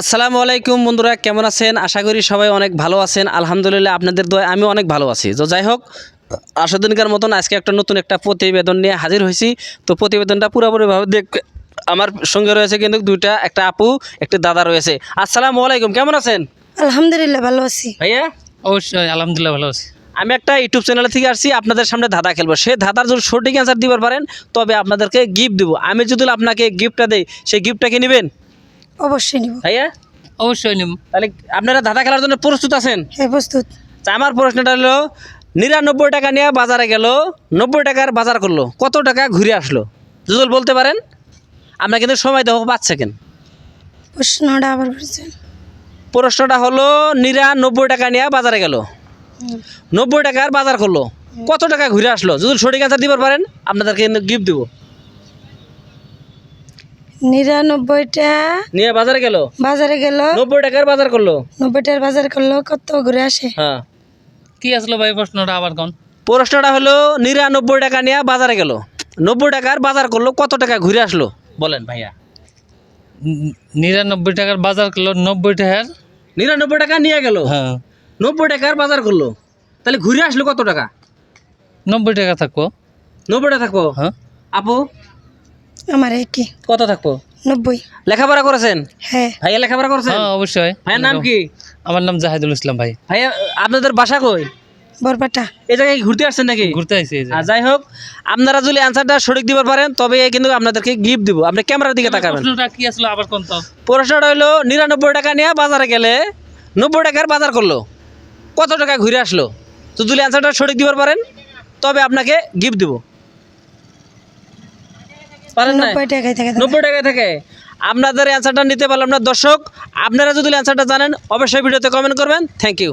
আসসালামু আলাইকুম বন্ধুরা কেমন আছেন? আশা করি সবাই অনেক ভালো আছেন। আলহামদুলিল্লাহ আপনাদের দোয়া আমি অনেক ভালো আছি। তো যাই হোক আসদিনকার মতন আজকে একটা নতুন একটা প্রতিবেদন নিয়ে হাজির হয়েছি। তো প্রতিবেদনটা পুরোপুরিভাবে দেখ আমার সঙ্গে রয়েছে কিন্তু দুইটা একটা আপু একটা দাদা রয়েছে। আসসালামু আলাইকুম কেমন আছেন? আলহামদুলিল্লাহ ভালো আছি। ভাইয়া? অবশ্যই আলহামদুলিল্লাহ ভালো আছি। আমি একটা ইউটিউব চ্যানেল থেকে আসছি আপনাদের সামনে ধাঁধা খেলব। সে ধাঁধার যদি সঠিক অ্যান্সার দিতে পারেন তবে আপনাদেরকে গিফট দিব। আমি যদি আপনাকে গিফটটা দেই সেই গিফটটা কি নেবেন? অবশ্যই নিব। ভাইয়া? অবশ্যই নিব। তাহলে আপনারা ধাঁধা খেলার জন্য প্রস্তুত আছেন? হ্যাঁ প্রস্তুত। তা আমার প্রশ্নটা হলো নিরানব্বই টাকা নিয়ে বাজারে গেল নব্বই টাকার বাজার করল কত টাকা ঘুরে আসলো? যদি বলতে পারেন? আমরা কিন্তু সময় দেবো পাঁচ সেকেন্ড প্রশ্নটা আবার বলছেন। প্রশ্নটা হলো নিরানব্বই টাকা নিয়ে বাজারে গেল নব্বই টাকার বাজার করল কত টাকা ঘুরে আসলো? যদি সঠিক আনসার দিবার পারেন? আপনাদেরকে গিফট দিব। নিরানব্বইটা নিয়ে বাজারে গেল? বাজারে গেল। নব্বই টাকার বাজার করল? নব্বইটার বাজার করল কত ঘুরে আসে। হ্যাঁ। কি আসলো ভাই প্রশ্নটা আবার কোন? প্রশ্নটা হলো নিরানব্বই টাকা নিয়ে বাজারে গেল। নব্বই টাকার বাজার করল কত টাকা ঘুরে আসলো? বলেন ভাইয়া। নিরানব্বই টাকার বাজার করল নব্বই টাকার নিরানব্বই টাকা নিয়ে গেল? হ্যাঁ। নব্বই টাকার বাজার করল। তাহলে ঘুরে আসলো কত টাকা? নব্বই টাকা থাকব। নব্বই টাকা থাকব? হ্যাঁ। আপু? আমার একই। কত থাকব? নব্বই। লেখাপড়া করেছেন? হ্যাঁ। ভাইয়া লেখাপড়া করেছেন? হ্যাঁ অবশ্যই। ভাইয়ের নাম কি? আমার নাম জাহিদুল ইসলাম ভাই। ভাইয়া আপনাদের বাসা কই? বরপাটা। এই জায়গায় ঘুরতে আসছেন নাকি? ঘুরতে আইছি এই যে। আর যাই হোক আপনারা যদি অ্যান্সারটা সঠিক দিতে পারেন তবে কিন্তু আপনাদেরকে গিফট দিব। আপনি ক্যামেরার দিকে তাকাবেন। প্রশ্নটা কি আসলো আবার কোন তো? প্রশ্নটা হলো নিরানব্বই টাকা নিয়ে বাজারে গেলে নব্বই টাকার বাজার করল। কত টাকা ঘুরে আসলো? তো যদি অ্যান্সারটা সঠিক দিতে পারেন তবে আপনাকে গিফট দিব। পারেন না নব্বই টাকায় থাকে নব্বই টাকায় থাকে। আপনাদের অ্যান্সারটা নিতে পারলাম না। দর্শক আপনারা যদি অ্যান্সারটা জানেন অবশ্যই ভিডিওতে কমেন্ট করবেন। Thank you